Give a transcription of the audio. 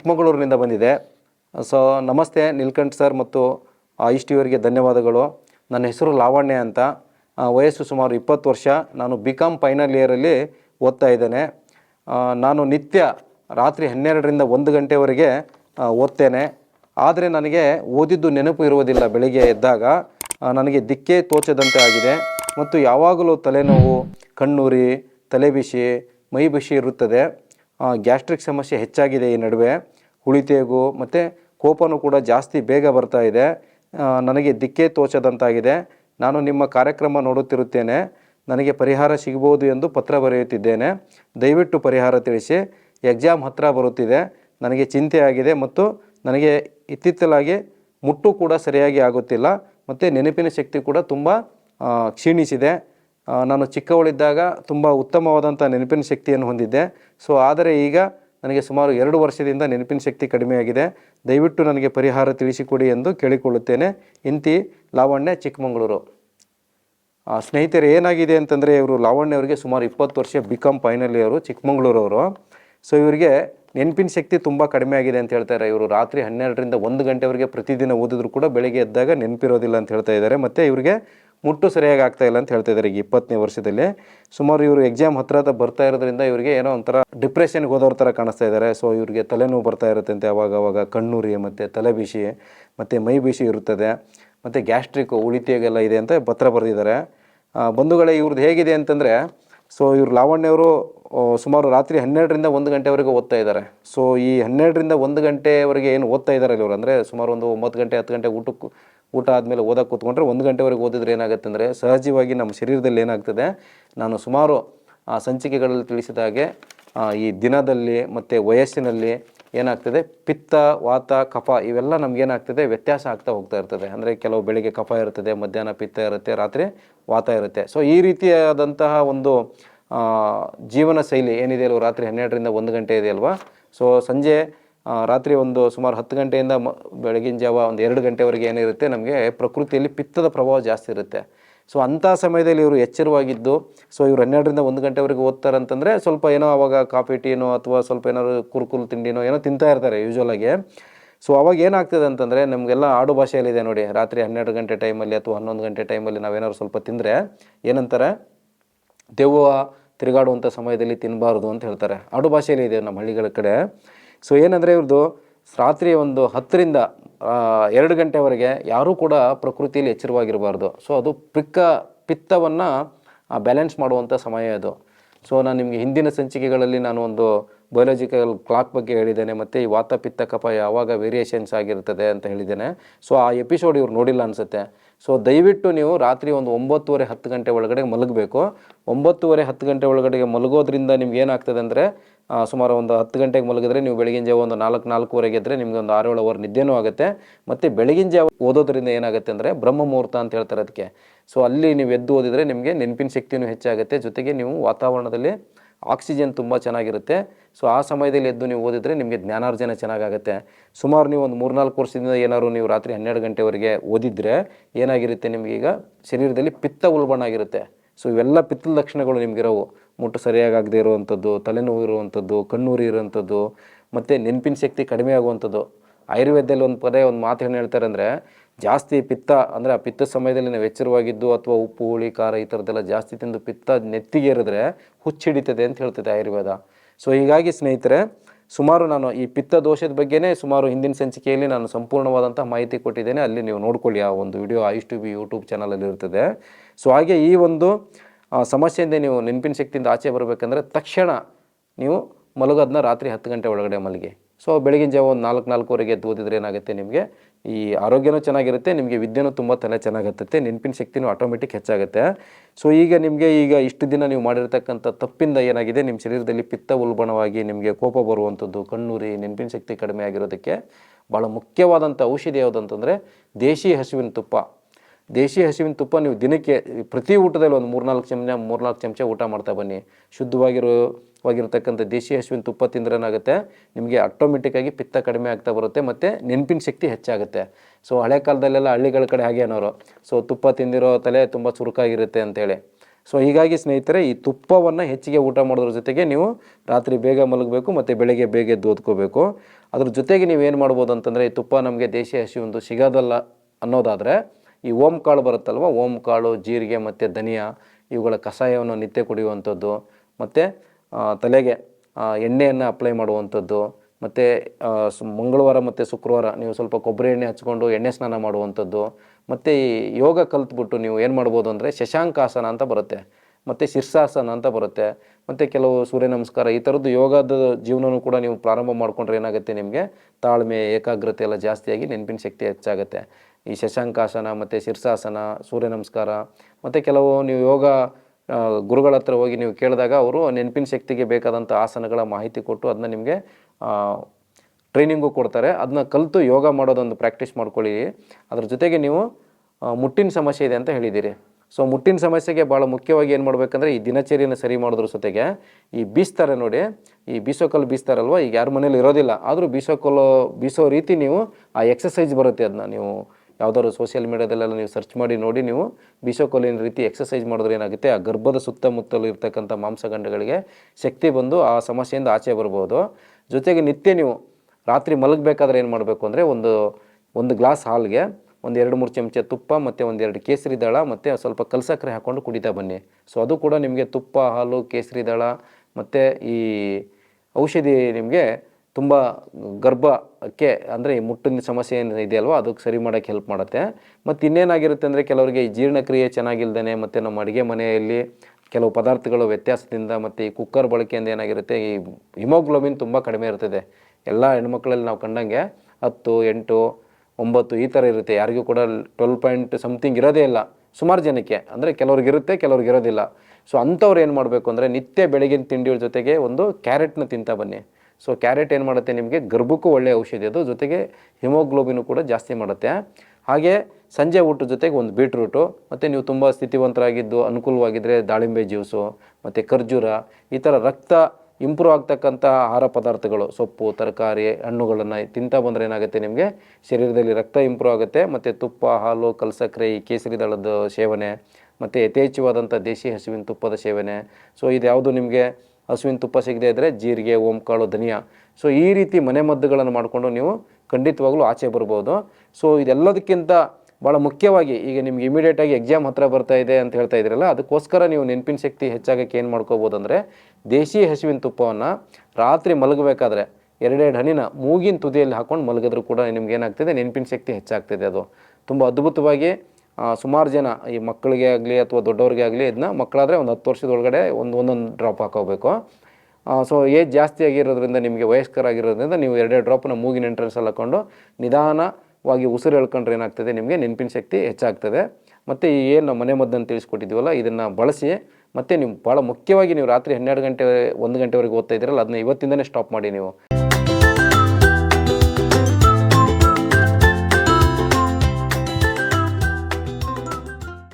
ಚಿಕ್ಕಮಗಳೂರಿನಿಂದ ಬಂದಿದೆ. ಸೊ ನಮಸ್ತೆ ನೀಲ್ಕಂಠ್ ಸರ್ ಮತ್ತು ಆಯುಷ್ ಟಿವಿಯವರಿಗೆ ಧನ್ಯವಾದಗಳು. ನನ್ನ ಹೆಸರು ಲಾವಣ್ಯ ಅಂತ. ವಯಸ್ಸು ಸುಮಾರು ಇಪ್ಪತ್ತು ವರ್ಷ. ನಾನು ಬಿ ಕಾಮ್ ಫೈನಲ್ ಇಯರಲ್ಲಿ ಓದ್ತಾ ಇದ್ದೇನೆ. ನಾನು ನಿತ್ಯ ರಾತ್ರಿ ಹನ್ನೆರಡರಿಂದ ಒಂದು ಗಂಟೆವರೆಗೆ ಓದ್ತೇನೆ. ಆದರೆ ನನಗೆ ಓದಿದ್ದು ನೆನಪು ಇರುವುದಿಲ್ಲ ಬೆಳಿಗ್ಗೆ ಎದ್ದಾಗ. ನನಗೆ ದಿಕ್ಕೇ ತೋಚದಂತೆ ಆಗಿದೆ. ಮತ್ತು ಯಾವಾಗಲೂ ತಲೆನೋವು, ಕಣ್ಣೂರಿ, ತಲೆಬಿಸಿ ಮೈ ಬಿಸಿ ಇರುತ್ತದೆ ಗ್ಯಾಸ್ಟ್ರಿಕ್ ಸಮಸ್ಯೆ ಹೆಚ್ಚಾಗಿದೆ ಈ ನಡುವೆ. ಹುಳಿತೇಗು ಮತ್ತು ಕೋಪನೂ ಕೂಡ ಜಾಸ್ತಿ ಬೇಗ ಬರ್ತಾ ಇದೆ. ನನಗೆ ದಿಕ್ಕೇ ತೋಚದಂತಾಗಿದೆ. ನಾನು ನಿಮ್ಮ ಕಾರ್ಯಕ್ರಮ ನೋಡುತ್ತಿರುತ್ತೇನೆ. ನನಗೆ ಪರಿಹಾರ ಸಿಗಬಹುದು ಎಂದು ಪತ್ರ ಬರೆಯುತ್ತಿದ್ದೇನೆ. ದಯವಿಟ್ಟು ಪರಿಹಾರ ತಿಳಿಸಿ. ಎಕ್ಸಾಮ್ ಹತ್ತಿರ ಬರುತ್ತಿದೆ. ನನಗೆ ಚಿಂತೆ ಆಗಿದೆ ಮತ್ತು ನನಗೆ ಇತ್ತಿತ್ತಲಾಗಿ ಮುಟ್ಟು ಕೂಡ ಸರಿಯಾಗಿ ಆಗುತ್ತಿಲ್ಲ. ಮತ್ತು ನೆನಪಿನ ಶಕ್ತಿ ಕೂಡ ತುಂಬ ಕ್ಷೀಣಿಸಿದೆ. ನಾನು ಚಿಕ್ಕವಳಿದ್ದಾಗ ತುಂಬ ಉತ್ತಮವಾದಂಥ ನೆನಪಿನ ಶಕ್ತಿಯನ್ನು ಹೊಂದಿದ್ದೆ. ಸೊ ಆದರೆ ಈಗ ನನಗೆ ಸುಮಾರು ಎರಡು ವರ್ಷದಿಂದ ನೆನಪಿನ ಶಕ್ತಿ ಕಡಿಮೆಯಾಗಿದೆ. ದಯವಿಟ್ಟು ನನಗೆ ಪರಿಹಾರ ತಿಳಿಸಿಕೊಡಿ ಎಂದು ಕೇಳಿಕೊಳ್ಳುತ್ತೇನೆ. ಇಂತಿ, ಲಾವಣ್ಯ, ಚಿಕ್ಕಮಗಳೂರು. ಸ್ನೇಹಿತರು, ಏನಾಗಿದೆ ಅಂತಂದರೆ ಇವರು ಲಾವಣ್ಯ ಅವರಿಗೆ ಸುಮಾರು ಇಪ್ಪತ್ತು ವರ್ಷ ಬಿ ಕಾಮ್ ಫೈನಲ್ ಇಯರು ಚಿಕ್ಕಮಗಳೂರವರು. ಸೊ ಇವರಿಗೆ ನೆನಪಿನ ಶಕ್ತಿ ತುಂಬ ಕಡಿಮೆ ಆಗಿದೆ ಅಂತ ಹೇಳ್ತಾರೆ. ಇವರು ರಾತ್ರಿ ಹನ್ನೆರಡರಿಂದ ಒಂದು ಗಂಟೆವರೆಗೆ ಪ್ರತಿದಿನ ಓದಿದ್ರು ಕೂಡ ಬೆಳಗ್ಗೆ ಎದ್ದಾಗ ನೆನಪಿರೋದಿಲ್ಲ ಅಂತ ಹೇಳ್ತಾ ಇದ್ದಾರೆ. ಮತ್ತು ಇವರಿಗೆ ಮುಟ್ಟು ಸರಿಯಾಗಿ ಆಗ್ತಾ ಇಲ್ಲ ಅಂತ ಹೇಳ್ತಾ ಇದ್ದಾರೆ ಈಗ ಇಪ್ಪತ್ತನೇ ವರ್ಷದಲ್ಲಿ. ಸುಮಾರು ಇವರು ಎಕ್ಸಾಮ್ ಹತ್ರ ಬರ್ತಾ ಇರೋದ್ರಿಂದ ಇವರಿಗೆ ಏನೋ ಒಂಥರ ಡಿಪ್ರೆಷನ್ಗೆ ಹೋದವ್ರ ಥರ ಕಾಣಿಸ್ತಾ ಇದ್ದಾರೆ ಸೊ ಇವರಿಗೆ ತಲೆನೋವು ಬರ್ತಾ ಇರುತ್ತೆ ಅಂತೆ ಅವಾಗ ಅವಾಗ, ಕಣ್ಣುರಿ ಮತ್ತು ತಲೆ ಬಿಸಿ ಮತ್ತು ಮೈ ಬಿಸಿ ಇರುತ್ತದೆ, ಮತ್ತು ಗ್ಯಾಸ್ಟ್ರಿಕ್ ಉಳಿತಿಯಾಗೆಲ್ಲ ಇದೆ ಅಂತ ಪತ್ರ ಬರೆದಿದ್ದಾರೆ. ಬಂಧುಗಳೇ ಇವ್ರದ್ದು ಹೇಗಿದೆ ಅಂತಂದರೆ ಸೊ ಇವರು ಲಾವಣ್ಯವರು ಸುಮಾರು ರಾತ್ರಿ ಹನ್ನೆರಡರಿಂದ ಒಂದು ಗಂಟೆವರೆಗೂ ಓದ್ತಾ ಇದ್ದಾರೆ. ಸೊ ಈ ಹನ್ನೆರಡರಿಂದ ಒಂದು ಗಂಟೆವರೆಗೆ ಏನು ಓದ್ತಾ ಇದ್ದಾರೆ ಇವರು ಅಂದರೆ, ಸುಮಾರು ಒಂದು ಒಂಬತ್ತು ಗಂಟೆ, ಹತ್ತು ಗಂಟೆ ಊಟಕ್ಕೆ ಊಟ ಆದಮೇಲೆ ಓದಕ್ಕೆ ಕೂತ್ಕೊಂಡ್ರೆ ಒಂದು ಗಂಟೆವರೆಗೆ ಓದಿದ್ರೆ ಏನಾಗುತ್ತೆ ಅಂದರೆ, ಸಹಜವಾಗಿ ನಮ್ಮ ಶರೀರದಲ್ಲಿ ಏನಾಗ್ತದೆ, ನಾನು ಸುಮಾರು ಸಂಚಿಕೆಗಳಲ್ಲಿ ತಿಳಿಸಿದ ಹಾಗೆ ಈ ದಿನದಲ್ಲಿ ಮತ್ತು ವಯಸ್ಸಿನಲ್ಲಿ ಏನಾಗ್ತದೆ? ಪಿತ್ತ, ವಾತ, ಕಫ ಇವೆಲ್ಲ ನಮಗೇನಾಗ್ತದೆ ವ್ಯತ್ಯಾಸ ಆಗ್ತಾ ಹೋಗ್ತಾ ಇರ್ತದೆ. ಅಂದರೆ ಕೆಲವು ಬೆಳಿಗ್ಗೆ ಕಫ ಇರ್ತದೆ ಮಧ್ಯಾಹ್ನ ಪಿತ್ತ ಇರುತ್ತೆ, ರಾತ್ರಿ ವಾತ ಇರುತ್ತೆ. ಸೊ ಈ ರೀತಿಯಾದಂತಹ ಒಂದು ಜೀವನ ಶೈಲಿ ಏನಿದೆ ಅಲ್ವ? ರಾತ್ರಿ ಹನ್ನೆರಡರಿಂದ ಒಂದು ಗಂಟೆ ಇದೆ ಅಲ್ವಾ? ಸೊ ಸಂಜೆ ರಾತ್ರಿ ಒಂದು ಸುಮಾರು ಹತ್ತು ಗಂಟೆಯಿಂದ ಬೆಳಗಿನ ಜಾವ ಒಂದು ಎರಡು ಗಂಟೆವರೆಗೆ ಏನಿರುತ್ತೆ? ನಮಗೆ ಪ್ರಕೃತಿಯಲ್ಲಿ ಪಿತ್ತದ ಪ್ರಭಾವ ಜಾಸ್ತಿ ಇರುತ್ತೆ. ಸೊ ಅಂಥ ಸಮಯದಲ್ಲಿ ಇವರು ಎಚ್ಚರವಾಗಿದ್ದು, ಸೊ ಇವರು ಹನ್ನೆರಡರಿಂದ ಒಂದು ಗಂಟೆವರೆಗೆ ಓದ್ತಾರಂತಂದರೆ ಸ್ವಲ್ಪ ಏನೋ ಅವಾಗ ಕಾಫಿ, ಟೀನೋ ಅಥವಾ ಸ್ವಲ್ಪ ಏನಾದ್ರು ಕುರುಕುಲು, ತಿಂಡಿನೋ ಏನೋ ತಿಂತಾ ಇರ್ತಾರೆ ಯೂಶ್ವಲಾಗಿ ಸೊ ಅವಾಗ ಏನಾಗ್ತದೆ ಅಂತಂದರೆ ನಮಗೆಲ್ಲ ಆಡು ಭಾಷೆಯಲ್ಲಿದೆ ನೋಡಿ, ರಾತ್ರಿ ಹನ್ನೆರಡು ಗಂಟೆ ಟೈಮಲ್ಲಿ ಅಥವಾ ಹನ್ನೊಂದು ಗಂಟೆ ಟೈಮಲ್ಲಿ ನಾವೇನಾದ್ರು ಸ್ವಲ್ಪ ತಿಂದರೆ ಏನಂತಾರೆ ದೆವ್ವ ತಿರುಗಾಡುವಂಥ ಸಮಯದಲ್ಲಿ ತಿನ್ನಬಾರ್ದು ಅಂತ ಹೇಳ್ತಾರೆ. ಆಡು ಭಾಷೆಯಲ್ಲಿ ಇದೆ ನಮ್ಮ ಹಳ್ಳಿಗಳ ಕಡೆ. ಸೊ ಏನಂದರೆ ಇವ್ರದ್ದು ರಾತ್ರಿ ಒಂದು ಹತ್ತರಿಂದ ಎರಡು ಗಂಟೆವರೆಗೆ ಯಾರೂ ಕೂಡ ಪ್ರಕೃತಿಯಲ್ಲಿ ಎಚ್ಚರವಾಗಿರಬಾರ್ದು. ಸೊ ಅದು ಪಿಕ್ಕ ಪಿತ್ತವನ್ನು ಬ್ಯಾಲೆನ್ಸ್ ಮಾಡುವಂಥ ಸಮಯ ಅದು. ಸೊ ನಾನು ನಿಮಗೆ ಹಿಂದಿನ ಸಂಚಿಕೆಗಳಲ್ಲಿ ನಾನು ಒಂದು ಬಯೋಲಾಜಿಕಲ್ ಕ್ಲಾಕ್ ಬಗ್ಗೆ ಹೇಳಿದ್ದೇನೆ, ಮತ್ತು ಈ ವಾತ ಪಿತ್ತ ಕಪ ಯಾವಾಗ ವೇರಿಯೇಷನ್ಸ್ ಆಗಿರ್ತದೆ ಅಂತ ಹೇಳಿದ್ದೇನೆ. ಸೊ ಆ ಎಪಿಸೋಡ್ ಇವ್ರು ನೋಡಿಲ್ಲ ಅನಿಸುತ್ತೆ. ಸೊ ದಯವಿಟ್ಟು ನೀವು ರಾತ್ರಿ ಒಂದು ಒಂಬತ್ತುವರೆ ಹತ್ತು ಗಂಟೆ ಒಳಗಡೆ ಮಲಗಬೇಕು. ಒಂಬತ್ತುವರೆ ಹತ್ತು ಗಂಟೆ ಒಳಗಡೆ ಮಲಗೋದ್ರಿಂದ ನಿಮ್ಗೆ ಏನಾಗ್ತದೆ ಅಂದರೆ ಸುಮಾರು ಒಂದು ಹತ್ತು ಗಂಟೆಗೆ ಮಲಗಿದ್ರೆ ನೀವು ಬೆಳಗಿನ ಜಾವ ಒಂದು ನಾಲ್ಕು, ನಾಲ್ಕೂವರೆಗೆ ಇದ್ದರೆ ನಿಮಗೆ ಒಂದು ಆರು ಏಳು ಅವರ್ ನಿದ್ದೆನೂ ಆಗುತ್ತೆ. ಮತ್ತು ಬೆಳಗಿನ ಜಾವ ಓದೋದ್ರಿಂದ ಏನಾಗುತ್ತೆ ಅಂದರೆ ಬ್ರಹ್ಮ ಮುಹೂರ್ತ ಅಂತ ಹೇಳ್ತಾರೆ ಅದಕ್ಕೆ. ಸೊ ಅಲ್ಲಿ ನೀವು ಎದ್ದು ಓದಿದರೆ ನಿಮಗೆ ನೆನಪಿನ ಶಕ್ತಿಯೂ ಹೆಚ್ಚಾಗುತ್ತೆ. ಜೊತೆಗೆ ನೀವು ವಾತಾವರಣದಲ್ಲಿ ಆಕ್ಸಿಜನ್ ತುಂಬ ಚೆನ್ನಾಗಿರುತ್ತೆ. ಸೊ ಆ ಸಮಯದಲ್ಲಿ ಎದ್ದು ನೀವು ಓದಿದರೆ ನಿಮಗೆ ಜ್ಞಾನಾರ್ಜನೆ ಚೆನ್ನಾಗಾಗುತ್ತೆ. ಸುಮಾರು ನೀವು ಒಂದು ಮೂರ್ನಾಲ್ಕು ವರ್ಷದಿಂದ ಏನಾದ್ರು ನೀವು ರಾತ್ರಿ ಹನ್ನೆರಡು ಗಂಟೆವರೆಗೆ ಓದಿದರೆ ಏನಾಗಿರುತ್ತೆ ನಿಮಗೀಗ ಶರೀರದಲ್ಲಿ ಪಿತ್ತ ಉಲ್ಬಣ ಆಗಿರುತ್ತೆ. ಸೊ ಇವೆಲ್ಲ ಪಿತ್ತದ ಲಕ್ಷಣಗಳು ನಿಮಗಿರೋವು. ಮುಟ್ಟು ಸರಿಯಾಗಿ ಆಗದೆ ಇರುವಂಥದ್ದು, ತಲೆನೋವು ಇರುವಂಥದ್ದು, ಕಣ್ಣೂರಿ ಇರುವಂಥದ್ದು, ಮತ್ತು ನೆನಪಿನ ಶಕ್ತಿ ಕಡಿಮೆ ಆಗುವಂಥದ್ದು. ಆಯುರ್ವೇದದಲ್ಲಿ ಒಂದು ಪದೇ ಒಂದು ಮಾತು ಏನು ಹೇಳ್ತಾರೆ ಅಂದರೆ, ಜಾಸ್ತಿ ಪಿತ್ತ ಅಂದರೆ ಆ ಪಿತ್ತ ಸಮಯದಲ್ಲಿ ನಾವು ಎಚ್ಚರವಾಗಿದ್ದು ಅಥವಾ ಉಪ್ಪು, ಹುಳಿ, ಖಾರ ಈ ಥರದ್ದೆಲ್ಲ ಜಾಸ್ತಿ ತಿಂದು ಪಿತ್ತ ನೆತ್ತಿಗೆ ಇರಿದ್ರೆ ಹುಚ್ಚಿಡಿತದೆ ಅಂತ ಹೇಳ್ತದೆ ಆಯುರ್ವೇದ. ಸೊ ಹೀಗಾಗಿ ಸ್ನೇಹಿತರೆ, ಸುಮಾರು ನಾನು ಈ ಪಿತ್ತ ದೋಷದ ಬಗ್ಗೆನೇ ಸುಮಾರು ಹಿಂದಿನ ಸಂಚಿಕೆಯಲ್ಲಿ ನಾನು ಸಂಪೂರ್ಣವಾದಂಥ ಮಾಹಿತಿ ಕೊಟ್ಟಿದ್ದೇನೆ. ಅಲ್ಲಿ ನೀವು ನೋಡ್ಕೊಳ್ಳಿ ಆ ಒಂದು ವಿಡಿಯೋ ಐಸ್ ಟು ಬಿ ಯೂಟ್ಯೂಬ್ ಚಾನಲಲ್ಲಿ ಇರ್ತದೆ. ಸೊ ಹಾಗೆ ಈ ಒಂದು ಸಮಸ್ಯೆಯಿಂದ ನೀವು ನೆನಪಿನ ಶಕ್ತಿಯಿಂದ ಆಚೆ ಬರಬೇಕಂದ್ರೆ ತಕ್ಷಣ ನೀವು ಮಲಗೋದನ್ನ ರಾತ್ರಿ ಹತ್ತು ಗಂಟೆ ಒಳಗಡೆ ಮಲಗಿ. ಸೊ ಬೆಳಗಿನ ಜಾವ ಒಂದು ನಾಲ್ಕು, ನಾಲ್ಕೂವರೆಗೆ ಎದ್ದು ಓದಿದ್ರೆ ಏನಾಗುತ್ತೆ ನಿಮಗೆ? ಈ ಆರೋಗ್ಯನೂ ಚೆನ್ನಾಗಿರುತ್ತೆ, ನಿಮಗೆ ವಿದ್ಯೆನೂ ತುಂಬ ತಲೆ ಚೆನ್ನಾಗತ್ತೆ ನೆನಪಿನ ಶಕ್ತಿನೂ ಆಟೋಮೆಟಿಕ್ ಹೆಚ್ಚಾಗುತ್ತೆ. ಸೊ ಈಗ ನಿಮಗೆ ಈಗ ಇಷ್ಟು ದಿನ ನೀವು ಮಾಡಿರ್ತಕ್ಕಂಥ ತಪ್ಪಿಂದ ಏನಾಗಿದೆ? ನಿಮ್ಮ ಶರೀರದಲ್ಲಿ ಪಿತ್ತ ಉಲ್ಬಣವಾಗಿ ನಿಮಗೆ ಕೋಪ ಬರುವಂಥದ್ದು, ಕಣ್ಣೂರಿ, ನೆನಪಿನ ಶಕ್ತಿ ಕಡಿಮೆ ಆಗಿರೋದಕ್ಕೆ ಭಾಳ ಮುಖ್ಯವಾದಂಥ ಔಷಧಿ ಯಾವುದಂತಂದರೆ ದೇಶಿ ಹಸುವಿನ ತುಪ್ಪ. ದೇಶಿ ಹಸಿವಿನ ತುಪ್ಪ ನೀವು ದಿನಕ್ಕೆ ಪ್ರತಿ ಊಟದಲ್ಲಿ ಒಂದು ಮೂರ್ನಾಲ್ಕು ಚಮಚ ಮೂರ್ನಾಲ್ಕು ಚಮಚ ಊಟ ಮಾಡ್ತಾ ಬನ್ನಿ. ಶುದ್ಧವಾಗಿರೋ ವಾಗಿರ್ತಕ್ಕಂಥ ದೇಶಿ ಹಸುವಿನ ತುಪ್ಪ ತಿಂದ್ರೆ ಏನಾಗುತ್ತೆ? ನಿಮಗೆ ಆಟೋಮೆಟಿಕ್ಕಾಗಿ ಪಿತ್ತ ಕಡಿಮೆ ಆಗ್ತಾ ಬರುತ್ತೆ ಮತ್ತು ನೆನಪಿನ ಶಕ್ತಿ ಹೆಚ್ಚಾಗುತ್ತೆ. ಸೊ ಹಳೆ ಕಾಲದಲ್ಲೆಲ್ಲ ಹಳ್ಳಿಗಳ ಕಡೆ ಹಾಗೆ ಅನ್ನೋರು. ಸೊ ತುಪ್ಪ ತಿಂದಿರೋ ತಲೆ ತುಂಬ ಚುರುಕಾಗಿರುತ್ತೆ ಅಂತೇಳಿ. ಸೊ ಹೀಗಾಗಿ ಸ್ನೇಹಿತರೆ, ಈ ತುಪ್ಪವನ್ನು ಹೆಚ್ಚಿಗೆ ಊಟ ಮಾಡೋದ್ರ ಜೊತೆಗೆ ನೀವು ರಾತ್ರಿ ಬೇಗ ಮಲಗಬೇಕು ಮತ್ತು ಬೆಳಗ್ಗೆ ಬೇಗ ಎದ್ದು ಓದ್ಕೋಬೇಕು. ಅದ್ರ ಜೊತೆಗೆ ನೀವೇನು ಮಾಡ್ಬೋದು ಅಂತಂದರೆ, ಈ ತುಪ್ಪ ನಮಗೆ ದೇಶಿ ಹಸಿ ಒಂದು ಸಿಗೋದಲ್ಲ ಅನ್ನೋದಾದರೆ ಈ ಓಮ್ ಕಾಳು ಬರುತ್ತಲ್ವ? ಓಮ್ ಕಾಳು, ಜೀರಿಗೆ ಮತ್ತು ಧನಿಯಾ ಇವುಗಳ ಕಷಾಯವನ್ನು ನಿತ್ಯ ಕುಡಿಯುವಂಥದ್ದು. ಮತ್ತು ತಲೆಗೆ ಎಣ್ಣೆಯನ್ನು ಅಪ್ಲೈ ಮಾಡುವಂಥದ್ದು. ಮತ್ತು ಮಂಗಳವಾರ ಮತ್ತು ಶುಕ್ರವಾರ ನೀವು ಸ್ವಲ್ಪ ಕೊಬ್ಬರಿ ಎಣ್ಣೆ ಹಚ್ಕೊಂಡು ಎಣ್ಣೆ ಸ್ನಾನ ಮಾಡುವಂಥದ್ದು. ಮತ್ತು ಈ ಯೋಗ ಕಲ್ತ್ಬಿಟ್ಟು ನೀವು ಏನು ಮಾಡ್ಬೋದು ಅಂದರೆ ಶಶಾಂಕಾಸನ ಅಂತ ಬರುತ್ತೆ. ಮತ್ತು ಶೀರ್ಷಾಸನ ಅಂತ ಬರುತ್ತೆ. ಮತ್ತು ಕೆಲವು ಸೂರ್ಯ ನಮಸ್ಕಾರ, ಈ ಥರದ್ದು ಯೋಗದ ಜೀವನವೂ ಕೂಡ ನೀವು ಪ್ರಾರಂಭ ಮಾಡಿಕೊಂಡ್ರೆ ಏನಾಗುತ್ತೆ ನಿಮಗೆ? ತಾಳ್ಮೆ, ಏಕಾಗ್ರತೆ ಎಲ್ಲ ಜಾಸ್ತಿಯಾಗಿ ನೆನಪಿನ ಶಕ್ತಿ ಹೆಚ್ಚಾಗುತ್ತೆ. ಈ ಶಶಾಂಕಾಸನ ಮತ್ತು ಶೀರ್ಷಾಸನ ಸೂರ್ಯ ನಮಸ್ಕಾರ ಮತ್ತು ಕೆಲವು ನೀವು ಯೋಗ ಗುರುಗಳ ಹತ್ರ ಹೋಗಿ ನೀವು ಕೇಳಿದಾಗ ಅವರು ನೆನಪಿನ ಶಕ್ತಿಗೆ ಬೇಕಾದಂಥ ಆಸನಗಳ ಮಾಹಿತಿ ಕೊಟ್ಟು ಅದನ್ನ ನಿಮಗೆ ಟ್ರೈನಿಂಗು ಕೊಡ್ತಾರೆ. ಅದನ್ನ ಕಲಿತು ಯೋಗ ಮಾಡೋದೊಂದು ಪ್ರಾಕ್ಟೀಸ್ ಮಾಡ್ಕೊಳ್ಳಿ. ಅದ್ರ ಜೊತೆಗೆ ನೀವು ಮುಟ್ಟಿನ ಸಮಸ್ಯೆ ಇದೆ ಅಂತ ಹೇಳಿದ್ದೀರಿ. ಸೊ, ಮುಟ್ಟಿನ ಸಮಸ್ಯೆಗೆ ಭಾಳ ಮುಖ್ಯವಾಗಿ ಏನು ಮಾಡಬೇಕಂದ್ರೆ ಈ ದಿನಚರಿಯನ್ನು ಸರಿ ಮಾಡೋದ್ರ ಜೊತೆಗೆ ಈ ಬೀಸ್ತಾರೆ ನೋಡಿ, ಈ ಬೀಸೋಕಲ್ಲು ಬೀಸ್ತಾರಲ್ವ, ಈಗ ಯಾರ ಮನೇಲಿ ಇರೋದಿಲ್ಲ, ಆದರೂ ಬೀಸೋಕಲ್ಲು ಬೀಸೋ ರೀತಿ ನೀವು ಆ ಎಕ್ಸಸೈಸ್ ಬರುತ್ತೆ ಅದನ್ನ ನೀವು ಯಾವ್ದಾದ್ರು ಸೋಷಿಯಲ್ ಮೀಡ್ಯಾದಲ್ಲೆಲ್ಲ ನೀವು ಸರ್ಚ್ ಮಾಡಿ ನೋಡಿ ನೀವು ಬೀಸೋಕೊಲಿನ ರೀತಿ ಎಕ್ಸಸೈಸ್ ಮಾಡಿದ್ರೆ ಏನಾಗುತ್ತೆ? ಆ ಗರ್ಭದ ಸುತ್ತಮುತ್ತಲು ಇರ್ತಕ್ಕಂಥ ಮಾಂಸಗಂಡಗಳಿಗೆ ಶಕ್ತಿ ಬಂದು ಆ ಸಮಸ್ಯೆಯಿಂದ ಆಚೆ ಬರ್ಬೋದು. ಜೊತೆಗೆ ನಿತ್ಯ ನೀವು ರಾತ್ರಿ ಮಲಗಬೇಕಾದ್ರೆ ಏನು ಮಾಡಬೇಕು ಅಂದರೆ ಒಂದು ಒಂದು ಗ್ಲಾಸ್ ಹಾಲ್ಗೆ ಒಂದು ಎರಡು ಮೂರು ಚಮಚ ತುಪ್ಪ ಮತ್ತು ಒಂದೆರಡು ಕೇಸರಿ ದಳ ಮತ್ತು ಸ್ವಲ್ಪ ಕಲ್ಸಕ್ಕರೆ ಹಾಕ್ಕೊಂಡು ಕುಡಿತಾ ಬನ್ನಿ. ಸೊ ಅದು ಕೂಡ ನಿಮಗೆ ತುಪ್ಪ, ಹಾಲು, ಕೇಸರಿ ದಳ ಮತ್ತು ಈ ಔಷಧಿ ನಿಮಗೆ ತುಂಬ ಗರ್ಭಕ್ಕೆ ಅಂದರೆ ಈ ಮುಟ್ಟಿನ ಸಮಸ್ಯೆ ಏನು ಇದೆಯಲ್ವ, ಅದಕ್ಕೆ ಸರಿ ಮಾಡೋಕ್ಕೆ ಹೆಲ್ಪ್ ಮಾಡುತ್ತೆ. ಮತ್ತು ಇನ್ನೇನಾಗಿರುತ್ತೆ ಅಂದರೆ ಕೆಲವರಿಗೆ ಈ ಜೀರ್ಣಕ್ರಿಯೆ ಚೆನ್ನಾಗಿಲ್ದೇ ಮತ್ತು ನಮ್ಮ ಅಡುಗೆ ಮನೆಯಲ್ಲಿ ಕೆಲವು ಪದಾರ್ಥಗಳು ವ್ಯತ್ಯಾಸದಿಂದ ಮತ್ತು ಈ ಕುಕ್ಕರ್ ಬಳಕೆಯಿಂದ ಏನಾಗಿರುತ್ತೆ, ಈ ಹಿಮೋಗ್ಲೋಬಿನ್ ತುಂಬ ಕಡಿಮೆ ಇರ್ತದೆ. ಎಲ್ಲ ಹೆಣ್ಮಕ್ಳಲ್ಲಿ ನಾವು ಕಂಡಂಗೆ ಹತ್ತು, ಎಂಟು, ಒಂಬತ್ತು ಈ ಥರ ಇರುತ್ತೆ. ಯಾರಿಗೂ ಕೂಡ ಟ್ವೆಲ್ ಪಾಯಿಂಟ್ ಸಮಥಿಂಗ್ ಇರೋದೇ ಇಲ್ಲ. ಸುಮಾರು ಜನಕ್ಕೆ ಅಂದರೆ ಕೆಲವ್ರಿಗಿರುತ್ತೆ ಕೆಲವ್ರಿಗೆ ಇರೋದಿಲ್ಲ. ಸೊ ಅಂಥವ್ರು ಏನು ಮಾಡಬೇಕು ಅಂದರೆ ನಿತ್ಯ ಬೆಳಗಿನ ತಿಂಡಿಯ ಜೊತೆಗೆ ಒಂದು ಕ್ಯಾರೆಟ್ನ ತಿಂತಾ ಬನ್ನಿ. ಸೊ ಕ್ಯಾರೆಟ್ ಏನು ಮಾಡುತ್ತೆ ನಿಮಗೆ? ಗರ್ಭಕ್ಕೂ ಒಳ್ಳೆಯ ಔಷಧಿ ಅದು. ಜೊತೆಗೆ ಹಿಮೋಗ್ಲೋಬಿನು ಕೂಡ ಜಾಸ್ತಿ ಮಾಡುತ್ತೆ. ಹಾಗೆ ಸಂಜೆ ಊಟದ ಜೊತೆಗೆ ಒಂದು ಬೀಟ್ರೂಟು ಮತ್ತು ನೀವು ತುಂಬ ಸ್ಥಿತಿವಂತರಾಗಿದ್ದು ಅನುಕೂಲವಾಗಿದ್ದರೆ ದಾಳಿಂಬೆ ಜ್ಯೂಸು ಮತ್ತು ಖರ್ಜೂರ, ಈ ಥರ ರಕ್ತ ಇಂಪ್ರೂವ್ ಆಗ್ತಕ್ಕಂಥ ಆಹಾರ ಪದಾರ್ಥಗಳು, ಸೊಪ್ಪು, ತರಕಾರಿ, ಹಣ್ಣುಗಳನ್ನು ತಿಂತಾ ಬಂದರೆ ಏನಾಗುತ್ತೆ ನಿಮಗೆ? ಶರೀರದಲ್ಲಿ ರಕ್ತ ಇಂಪ್ರೂವ್ ಆಗುತ್ತೆ. ಮತ್ತು ತುಪ್ಪ, ಹಾಲು ಕಲ್ಸಕ್ಕರೆ ಈ ಕೇಸರಿ ದಳದ ಸೇವನೆ, ಮತ್ತು ಯಥೇಚ್ಛವಾದಂಥ ದೇಶಿ ಹಸುವಿನ ತುಪ್ಪದ ಸೇವನೆ. ಸೊ ಇದು ಯಾವುದು ನಿಮಗೆ ಹಸುವಿನ ತುಪ್ಪ ಸಿಗದೇ ಇದ್ದರೆ ಜೀರಿಗೆ, ಓಂಕಾಳು, ಧನಿಯಾ. ಸೊ ಈ ರೀತಿ ಮನೆಮದ್ದುಗಳನ್ನು ಮಾಡಿಕೊಂಡು ನೀವು ಖಂಡಿತವಾಗ್ಲೂ ಆಚೆ ಬರ್ಬೋದು. ಸೊ ಇದೆಲ್ಲದಕ್ಕಿಂತ ಭಾಳ ಮುಖ್ಯವಾಗಿ ಈಗ ನಿಮ್ಗೆ ಇಮಿಡಿಯೇಟಾಗಿ ಎಕ್ಸಾಮ್ ಹತ್ರ ಬರ್ತಾ ಇದೆ ಅಂತ ಹೇಳ್ತಾ ಇದ್ದೀರಲ್ಲ ಅದಕ್ಕೋಸ್ಕರ ನೀವು ನೆನಪಿನ ಶಕ್ತಿ ಹೆಚ್ಚಾಗಕ್ಕೆ ಏನು ಮಾಡ್ಕೋಬೋದು ಅಂದರೆ ದೇಶಿ ಹಸುವಿನ ತುಪ್ಪವನ್ನು ರಾತ್ರಿ ಮಲಗಬೇಕಾದ್ರೆ ಎರಡೆರಡು ಹನಿನ ಮೂಗಿನ ತುದಿಯಲ್ಲಿ ಹಾಕೊಂಡು ಮಲಗಿದ್ರು ಕೂಡ ನಿಮ್ಗೆ ಏನಾಗ್ತಿದೆ? ನೆನಪಿನ ಶಕ್ತಿ ಹೆಚ್ಚಾಗ್ತಿದೆ ಅದು. ತುಂಬ ಅದ್ಭುತವಾಗಿ ಸುಮಾರು ಜನ, ಈ ಮಕ್ಕಳಿಗೆ ಆಗಲಿ ಅಥವಾ ದೊಡ್ಡವ್ರಿಗೆ ಆಗಲಿ ಇದನ್ನ ಮಕ್ಕಳಾದರೆ ಒಂದು ಹತ್ತು ವರ್ಷದ ಒಳಗಡೆ ಒಂದು ಒಂದೊಂದು ಡ್ರಾಪ್ ಹಾಕೋಬೇಕು. ಸೊ ಏಜ್ ಜಾಸ್ತಿ ಆಗಿರೋದ್ರಿಂದ ನಿಮಗೆ ವಯಸ್ಕರಾಗಿರೋದ್ರಿಂದ ನೀವು ಎರಡೆರಡು ಡ್ರಾಪ್ನ ಮೂಗಿನ ಎಂಟ್ರೆನ್ಸಲ್ಲಿ ಹಾಕ್ಕೊಂಡು ನಿಧಾನವಾಗಿ ಉಸಿರು ಎಳ್ಕೊಂಡ್ರೆ ಏನಾಗ್ತದೆ ನಿಮಗೆ? ನೆನಪಿನ ಶಕ್ತಿ ಹೆಚ್ಚಾಗ್ತದೆ. ಮತ್ತು ಏನು ಮನೆ ಮದ್ದನ್ನು ತಿಳಿಸ್ಕೊಟ್ಟಿದ್ದೀವಲ್ಲ ಇದನ್ನು ಬಳಸಿ ಮತ್ತು ನೀವು ಭಾಳ ಮುಖ್ಯವಾಗಿ ನೀವು ರಾತ್ರಿ ಹನ್ನೆರಡು ಗಂಟೆ, ಒಂದು ಗಂಟೆವರೆಗೆ ಓದ್ತಾ ಇದ್ದೀರಲ್ಲ, ಅದನ್ನ ಇವತ್ತಿಂದನೇ ಸ್ಟಾಪ್ ಮಾಡಿ ನೀವು.